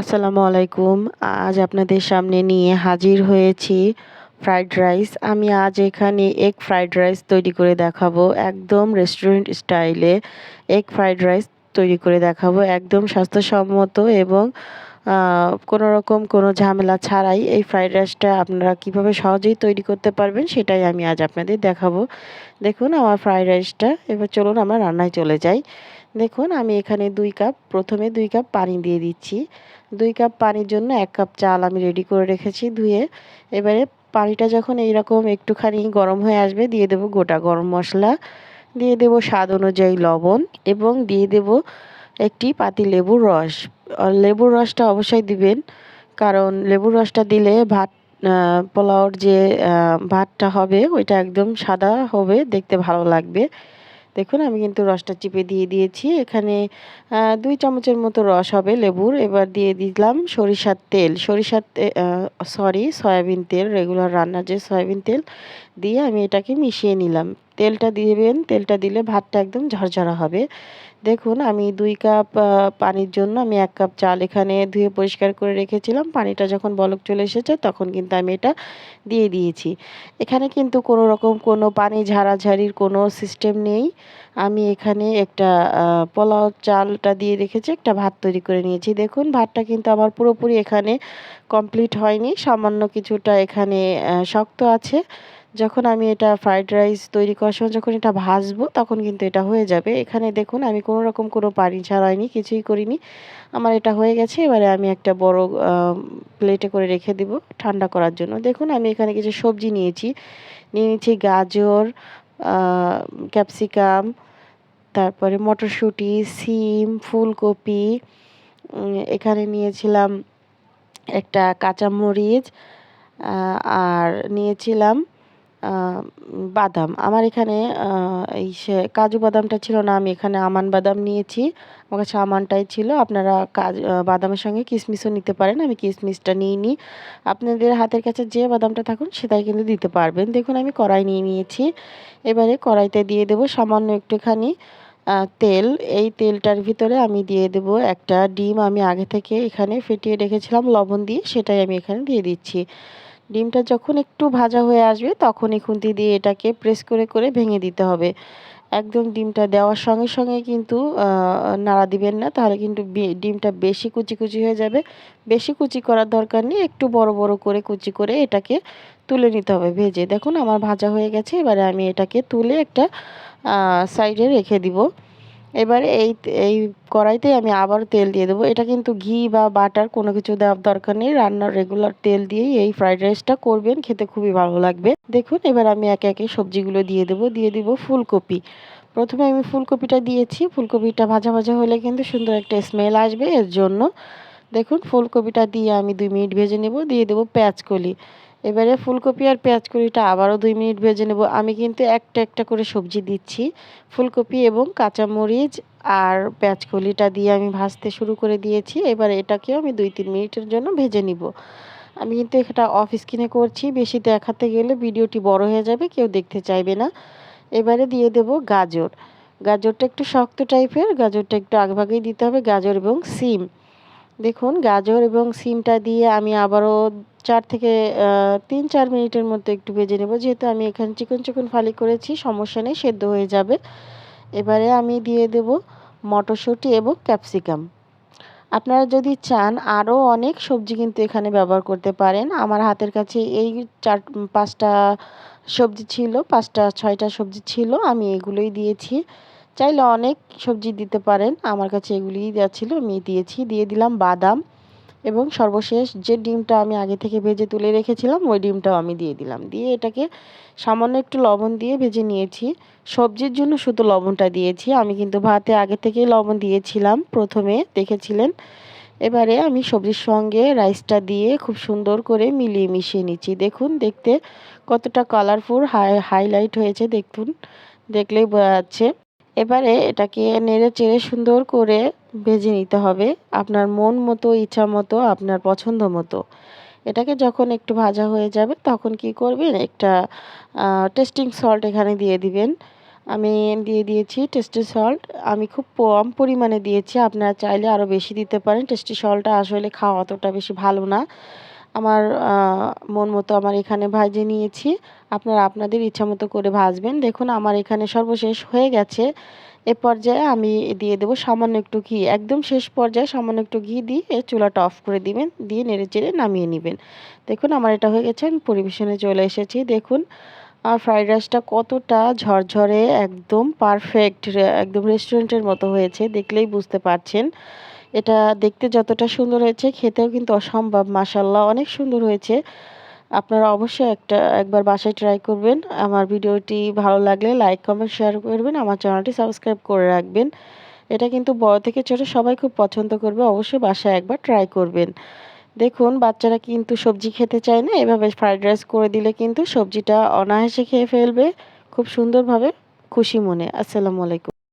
আসসালামু আলাইকুম। আজ আপনাদের সামনে নিয়ে হাজির হয়েছি ফ্রাইড রাইস। আমি আজ এখানে এগ ফ্রাইড রাইস তৈরি করে দেখাবো। একদম রেস্টুরেন্ট স্টাইলে এগ ফ্রাইড রাইস তৈরি করে দেখাবো। একদম স্বাস্থ্যসম্মত এবং কোনো রকম কোনো ঝামেলা ছাড়াই এই ফ্রাইড রাইসটা আপনারা কীভাবে সহজেই তৈরি করতে পারবেন সেটাই আমি আজ আপনাদের দেখাবো। দেখুন আমার ফ্রাইড রাইসটা। এবার চলুন আমরা রান্নায় চলে যাই। দেখুন, আমি এখানে দুই কাপ, প্রথমে দুই কাপ পানি দিয়ে দিচ্ছি। দুই কাপ পানির জন্য এক কাপ চাল আমি রেডি করে রেখেছি ধুয়ে। এবারে পানিটা যখন এইরকম একটুখানি গরম হয়ে আসবে, দিয়ে দেব গোটা গরম মশলা। দিয়ে দেব স্বাদ অনুযায়ী লবণ এবং দিয়ে দেব একটি পাতি লেবুর রস। লেবুর রসটা অবশ্যই দিবেন, কারণ লেবুর রসটা দিলে ভাত পোলাওর যে ভাতটা হবে, ওইটা একদম সাদা হবে, দেখতে ভালো লাগবে। দেখুন, আমি কিন্তু রসটা চিপে দিয়ে দিয়েছি। এখানে দুই চামচের মতো রস হবে লেবুর। এবার দিয়ে দিলাম সরিষার তেল। সরিষার সরি সয়াবিন তেল রেগুলার রান্নার যে সয়াবিন তেল, দিয়ে আমি এটাকে মিশিয়ে নিলাম। তেলটা দিবেন, তেলটা দিলে ভাতটা একদম ঝরঝরা হবে। দেখুন, আমি দুই কাপ পানির জন্য আমি এক কাপ চাল এখানে ধুয়ে পরিষ্কার করে রেখেছিলাম। পানিটা যখন বলক চলে এসেছে, তখন কিন্তু আমি এটা দিয়ে দিয়েছি। এখানে কিন্তু কোনো রকম কোনো পানি ঝাড়াঝাড়ির কোনো সিস্টেম নেই। আমি এখানে একটা পোলাও চালটা দিয়ে রেখেছি, একটা ভাত তৈরি করে নিয়েছি। দেখুন, ভাতটা কিন্তু আমার পুরোপুরি এখানে কমপ্লিট হয়নি। সামান্য কিছুটা এখানে শক্ত আছে। যখন আমি এটা ফ্রাইড রাইস তৈরি করার সময় যখন এটা ভাজবো, তখন কিন্তু এটা হয়ে যাবে। এখানে দেখুন, আমি কোনো রকম কোনো পানি ছাড়াইনি কিছুই করিনি। আমার এটা হয়ে গেছে, এবারে আমি একটা বড় প্লেটে করে রেখে দিব ঠান্ডা করার জন্য। দেখুন, আমি এখানে কিছু সবজি নিয়েছি। নিয়ে নিয়েছি গাজর ক্যাপসিকাম তারপরে মটরশুঁটি, সিম, ফুলকপি এখানে নিয়েছিলাম একটা কাঁচামরিচ আর নিয়েছিলাম বাদাম। আমার এখানে এই সে কাজু বাদামটা ছিল না, আমি এখানে আমান বাদাম নিয়েছি। আমার কাছে আমানটাই ছিল। আপনারা কাজ বাদামের সঙ্গে কিশমিশও নিতে পারেন, আমি কিশমিশটা নিয়ে নিই আপনাদের হাতের কাছে যে বাদামটা থাকুন, সেটাই কিন্তু দিতে পারবেন। দেখুন, আমি কড়াই নিয়ে নিয়েছি। এবারে কড়াইতে দিয়ে দেবো সামান্য একটুখানি তেল। এই তেলটার ভিতরে আমি দিয়ে দেব একটা ডিম। আমি আগে থেকে এখানে ফেটিয়ে রেখেছিলাম লবণ দিয়ে, সেটাই আমি এখানে দিয়ে দিচ্ছি। ডিমটা যখন একটু ভাজা হয়ে আসবে, তখনই খুন্তি দিয়ে এটাকে প্রেস করে করে ভেঙে দিতে হবে। একদম ডিমটা দেওয়ার সঙ্গে সঙ্গে কিন্তু নাড়া দিবেন না, তাহলে কিন্তু ডিমটা বেশি কুচি কুচি হয়ে যাবে। বেশি কুচি করার দরকার নেই, একটু বড় বড় করে কুচি করে এটাকে তুলে নিতে হবে ভেজে। দেখুন, আমার ভাজা হয়ে গেছে, এবারে আমি এটাকে তুলে একটা সাইডে রেখে দিব। এবারে এই এই কড়াইতে আমি আবার তেল দিয়ে দেবো। এটা কিন্তু ঘি বা বাটার কোনো কিছু দেওয়ার দরকার নেই। রান্নার রেগুলার তেল দিয়েই এই ফ্রাইড রাইসটা করবেন, খেতে খুবই ভালো লাগবে। দেখুন, এবার আমি একে একে সবজিগুলো দিয়ে দেবো, দিয়ে দিব ফুলকপি। প্রথমে আমি ফুলকপিটা দিয়েছি। ফুলকপিটা ভাজা ভাজা হলে কিন্তু সুন্দর একটা স্মেল আসবে। এর জন্য দেখুন, ফুলকপিটা দিয়ে আমি দুই মিনিট ভেজে নেব, দিয়ে দেবো পেঁয়াজকলি এবারে ফুলকপি আর পেঁয়াজ কলিটা আবারও দুই মিনিট ভেজে নেব। আমি কিন্তু একটা একটা করে সবজি দিচ্ছি। ফুলকপি এবং কাঁচামরিচ আর পেঁয়াজ কলিটা দিয়ে আমি ভাজতে শুরু করে দিয়েছি। এবার এটাকেও আমি দুই তিন মিনিটের জন্য ভেজে নিব। আমি কিন্তু এটা অফ স্ক্রিনে করছি। বেশি দেখাতে গেলে ভিডিওটি বড় হয়ে যাবে, কেউ দেখতে চাইবে না। এবারে দিয়ে দেব গাজর। গাজরটা একটু শক্ত টাইপের গাজরটা একটু আগভাগেই দিতে হবে। গাজর এবং সিম। দেখুন, গাজর এবং সিমটা দিয়ে আমি আবারও চার থেকে তিন, চার মিনিটের মধ্যে একটু ভেজে নেব। যেহেতু আমি এখানে চিকন চিকন ফালি করেছি, সমস্যা নেই, সেদ্ধ হয়ে যাবে। এবারে আমি দিয়ে দেব মটরশুঁটি এবং ক্যাপসিকাম। আপনারা যদি চান, আরও অনেক সবজি কিন্তু এখানে ব্যবহার করতে পারেন। আমার হাতের কাছে এই চার, পাঁচটা সবজি ছিল, পাঁচটা, ছয়টা সবজি ছিল, আমি এগুলোই দিয়েছি। চাইলে অনেক সবজি দিতে পারেন। আমার কাছে এগুলিই দেওয়া ছিল আমি দিয়েছি, দিয়ে দিলাম বাদাম এবং সর্বশেষ যে ডিমটা আমি আগে থেকে ভেজে তুলে রেখেছিলাম, ওই ডিমটাও আমি দিয়ে দিলাম। দিয়ে এটাকে সামান্য একটু লবণ দিয়ে ভেজে নিয়েছি। সবজির জন্য শুধু লবণটা দিয়েছি। আমি কিন্তু ভাতে আগে থেকেই লবণ দিয়েছিলাম প্রথমে, দেখেছিলেন? এবারে আমি সবজির সঙ্গে রাইসটা দিয়ে খুব সুন্দর করে মিলিয়ে মিশিয়ে নিচ্ছি। দেখুন, দেখতে কতটা কালারফুল হাই হাইলাইট হয়েছে। দেখুন, দেখলেই বোঝা যাচ্ছে। এবারে এটাকে নেড়ে চেড়ে সুন্দর করে ভেজে নিতে হবে আপনার মন মতো, ইচ্ছা মতো, আপনার পছন্দ মতো। এটাকে যখন একটু ভাজা হয়ে যাবে তখন কি করবেন? একটা টেস্টিং সল্ট এখানে দিয়ে দিবেন। আমি দিয়ে দিয়েছি টেস্টি সল্ট আমি খুব কম পরিমাণে দিয়েছি, আপনারা চাইলে আরও বেশি দিতে পারেন। টেস্টি সল্টটা আসলে খাওয়া অতটা বেশি ভালো না। আমার মন মতো আমার এখানে ভাজে নিয়েছি। আপনারা আপনাদের ইচ্ছা মতো করে ভাজবেন। দেখুন, আমার এখানে সর্বশেষ হয়ে গেছে। এ পর্যায়ে আমি দিয়ে দেবো সামান্য একটু ঘি। একদম শেষ পর্যায়ে সামান্য একটু ঘি দিয়ে চুলাটা অফ করে দিবেন। দিয়ে নেড়ে চেড়ে নামিয়ে নেবেন। দেখুন, আমার এটা হয়ে গেছে। আমি পরিবেশনে চলে এসেছি। দেখুন আর ফ্রাইড রাইসটা কতটা ঝরঝরে, একদম পারফেক্ট একদম রেস্টুরেন্টের মতো হয়েছে। দেখলেই বুঝতে পারছেন। এটা দেখতে যতটা সুন্দর হয়েছে, খেতেও কিন্তু অসম্ভব মাসাল্লাহ অনেক সুন্দর হয়েছে। আপনারা অবশ্যই একটা, একবার বাসায় ট্রাই করবেন। আমার ভিডিওটি ভালো লাগলে লাইক কমেন্ট শেয়ার করবেন। আমার চ্যানেলটি সাবস্ক্রাইব করে রাখবেন। এটা কিন্তু বড় থেকে ছোট সবাই খুব পছন্দ করবে, অবশ্যই বাসায় একবার ট্রাই করবেন। দেখুন, বাচ্চারা কিন্তু সবজি খেতে চায় না, এভাবে ফ্রাইড রাইস করে দিলে কিন্তু সবজিটা অনায়াসে খেয়ে ফেলবে, খুব সুন্দরভাবে, খুশি মনে। আসসালামু আলাইকুম।